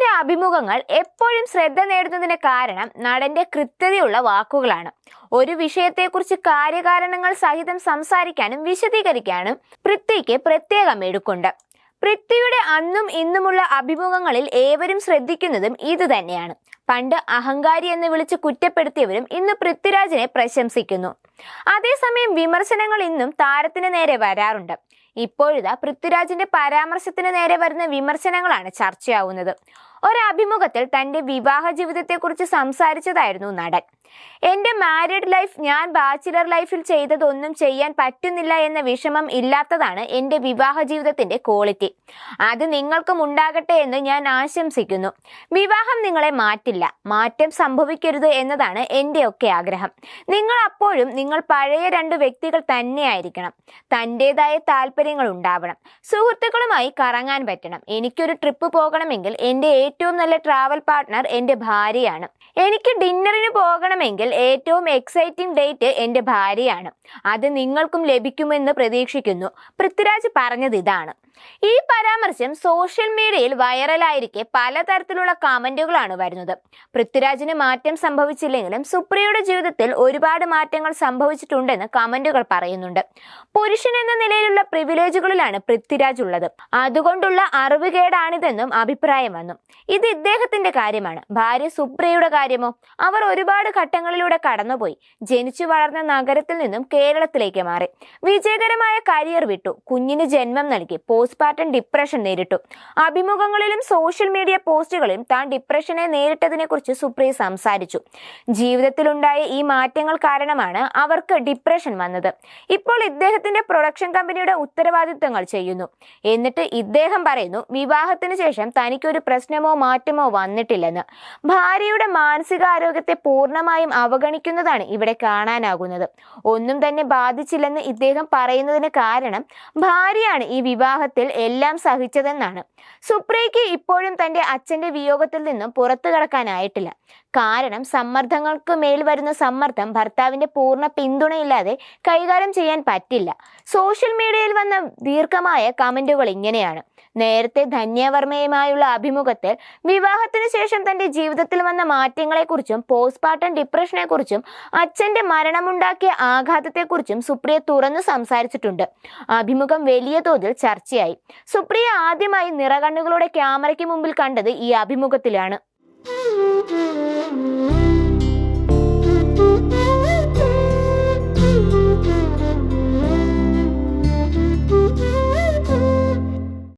പൃഥ്വിരാജിന്റെ അഭിമുഖങ്ങൾ എപ്പോഴും ശ്രദ്ധ നേടുന്നതിന് കാരണം നടന്റെ കൃത്യതയുള്ള വാക്കുകളാണ്. ഒരു വിഷയത്തെക്കുറിച്ച് കാര്യകാരണങ്ങൾ സഹിതം സംസാരിക്കാനും വിശദീകരിക്കാനും പൃഥ്വിക്ക് പ്രത്യേകം എടുക്കുണ്ട് പൃഥ്വിയുടെ അന്നും ഇന്നുമുള്ള അഭിമുഖങ്ങളിൽ ഏവരും ശ്രദ്ധിക്കുന്നതും ഇതുതന്നെയാണ് പണ്ട് അഹങ്കാരി എന്ന് വിളിച്ച് കുറ്റപ്പെടുത്തിയവരും ഇന്ന് പൃഥ്വിരാജിനെ പ്രശംസിക്കുന്നു. അതേസമയം വിമർശനങ്ങൾ ഇന്നും താരത്തിന് നേരെ വരാറുണ്ട്. ഇപ്പോഴിതാ പൃഥ്വിരാജിന്റെ പരാമർശത്തിന് നേരെ വരുന്ന വിമർശനങ്ങളാണ് ചർച്ചയാവുന്നത്. ഒരഭിമുഖത്തിൽ തന്റെ വിവാഹ ജീവിതത്തെക്കുറിച്ച് സംസാരിച്ചതായിരുന്നു നടൻ. എന്റെ മാരീഡ് ലൈഫ് ഞാൻ ബാച്ചിലർ ലൈഫിൽ ചെയ്തതൊന്നും ചെയ്യാൻ പറ്റുന്നില്ല എന്ന വിഷമം ഇല്ലാത്തതാണ് എന്റെ വിവാഹ ജീവിതത്തിന്റെ ക്വാളിറ്റി അത് നിങ്ങൾക്കും ഉണ്ടാകട്ടെ എന്ന് ഞാൻ ആശംസിക്കുന്നു. വിവാഹം നിങ്ങളെ മാറ്റില്ല. മാറ്റം സംഭവിക്കരുത് എന്നതാണ് ഒക്കെ ആഗ്രഹം. നിങ്ങൾ അപ്പോഴും നിങ്ങൾ പഴയ രണ്ട് വ്യക്തികൾ തന്നെയായിരിക്കണം. തന്റെതായ താല്പര്യങ്ങൾ ഉണ്ടാവണം. സുഹൃത്തുക്കളുമായി കറങ്ങാൻ പറ്റണം. എനിക്കൊരു ട്രിപ്പ് പോകണമെങ്കിൽ എന്റെ ഏറ്റവും നല്ല ട്രാവൽ പാർട്ട്ണർ എന്റെ ഭാര്യയാണ്. എനിക്ക് ഡിന്നറിന് പോകണമെങ്കിൽ ഏറ്റവും എക്സൈറ്റിംഗ് ഡേറ്റ് എന്റെ ഭാര്യയാണ്. അത് നിങ്ങൾക്കും ലഭിക്കുമെന്ന് പ്രതീക്ഷിക്കുന്നു. പൃഥ്വിരാജ് പറഞ്ഞത് ഇതാണ്. ഈ പരാമർശം സോഷ്യൽ മീഡിയയിൽ വൈറലായിരിക്കെ പലതരത്തിലുള്ള കമന്റുകളാണ് വരുന്നത്. പൃഥ്വിരാജിന് മാറ്റം സംഭവിച്ചില്ലെങ്കിലും സുപ്രിയയുടെ ജീവിതത്തിൽ ഒരുപാട് മാറ്റങ്ങൾ സംഭവിച്ചിട്ടുണ്ടെന്ന് കമന്റുകൾ പറയുന്നുണ്ട്. പുരുഷൻ എന്ന നിലയിലുള്ള പ്രിവിലേജുകളിലാണ് പൃഥ്വിരാജ് ഉള്ളത്. അതുകൊണ്ടുള്ള അറിവുകേടാണിതെന്നും അഭിപ്രായം വന്നു. ഇത് ഇദ്ദേഹത്തിന്റെ കാര്യമാണ്. ഭാര്യ സുപ്രിയയുടെ കാര്യമോ? അവർ ഒരുപാട് ഘട്ടങ്ങളിലൂടെ കടന്നുപോയി. ജനിച്ചു വളർന്ന നഗരത്തിൽ നിന്നും കേരളത്തിലേക്ക് മാറി. വിജയകരമായ കരിയർ വിട്ടു. കുഞ്ഞിന് ജന്മം നൽകി. പോസ്റ്റ്മോർട്ടം ഡിപ്രഷൻ നേരിട്ടു. അഭിമുഖങ്ങളിലും സോഷ്യൽ മീഡിയ പോസ്റ്റുകളിലും താൻ ഡിപ്രഷനെ നേരിട്ടതിനെ കുറിച്ച് സുപ്രിയ സംസാരിച്ചു. ജീവിതത്തിലുണ്ടായ ഈ മാറ്റങ്ങൾ കാരണമാണ് അവർക്ക് ഡിപ്രഷൻ വന്നത്. ഇപ്പോൾ ഇദ്ദേഹത്തിന്റെ പ്രൊഡക്ഷൻ കമ്പനിയുടെ ഉത്തരവാദിത്തങ്ങൾ ചെയ്യുന്നു. എന്നിട്ട് ഇദ്ദേഹം പറയുന്നു വിവാഹത്തിന് ശേഷം തനിക്കൊരു പ്രശ്നമോ മാറ്റമോ വന്നിട്ടില്ലെന്ന്. ഭാര്യയുടെ മാനസികാരോഗ്യത്തെ പൂർണമായും അവഗണിക്കുന്നതാണ് ഇവിടെ കാണാനാകുന്നത്. ഒന്നും തന്നെ ബാധിച്ചില്ലെന്ന് ഇദ്ദേഹം പറയുന്നതിന് കാരണം ഭാര്യയാണ് ഈ വിവാഹത്തിൽ എല്ലാം സഹിച്ചതെന്നാണ്. സുപ്രിയയ്ക്ക് ഇപ്പോഴും തന്റെ അച്ഛന്റെ വിയോഗത്തിൽ നിന്നും പുറത്തു കടക്കാനായിട്ടില്ല. കാരണം സമ്മർദ്ദങ്ങൾക്ക് മേൽ വരുന്ന സമ്മർദ്ദം ഭർത്താവിന്റെ പൂർണ പിന്തുണയില്ലാതെ കൈകാര്യം ചെയ്യാൻ പറ്റില്ല. സോഷ്യൽ മീഡിയയിൽ വന്ന ദീർഘമായ കമന്റുകൾ ഇങ്ങനെയാണ്. നേരത്തെ ധന്യവർമ്മയുമായുള്ള അഭിമുഖത്തിൽ വിവാഹത്തിന് ശേഷം തന്റെ ജീവിതത്തിൽ വന്ന മാറ്റങ്ങളെക്കുറിച്ചും പോസ്റ്റ്മോർട്ടം ഡിപ്രഷനെക്കുറിച്ചും അച്ഛന്റെ മരണമുണ്ടാക്കിയ ആഘാതത്തെക്കുറിച്ചും സുപ്രിയ തുറന്നു സംസാരിച്ചിട്ടുണ്ട്. അഭിമുഖം വലിയ തോതിൽ ചർച്ചയായി. സുപ്രിയ ആദ്യമായി നിറകണ്ണുകളുടെ ക്യാമറയ്ക്ക് മുമ്പിൽ കണ്ടത് ഈ അഭിമുഖത്തിലാണ്.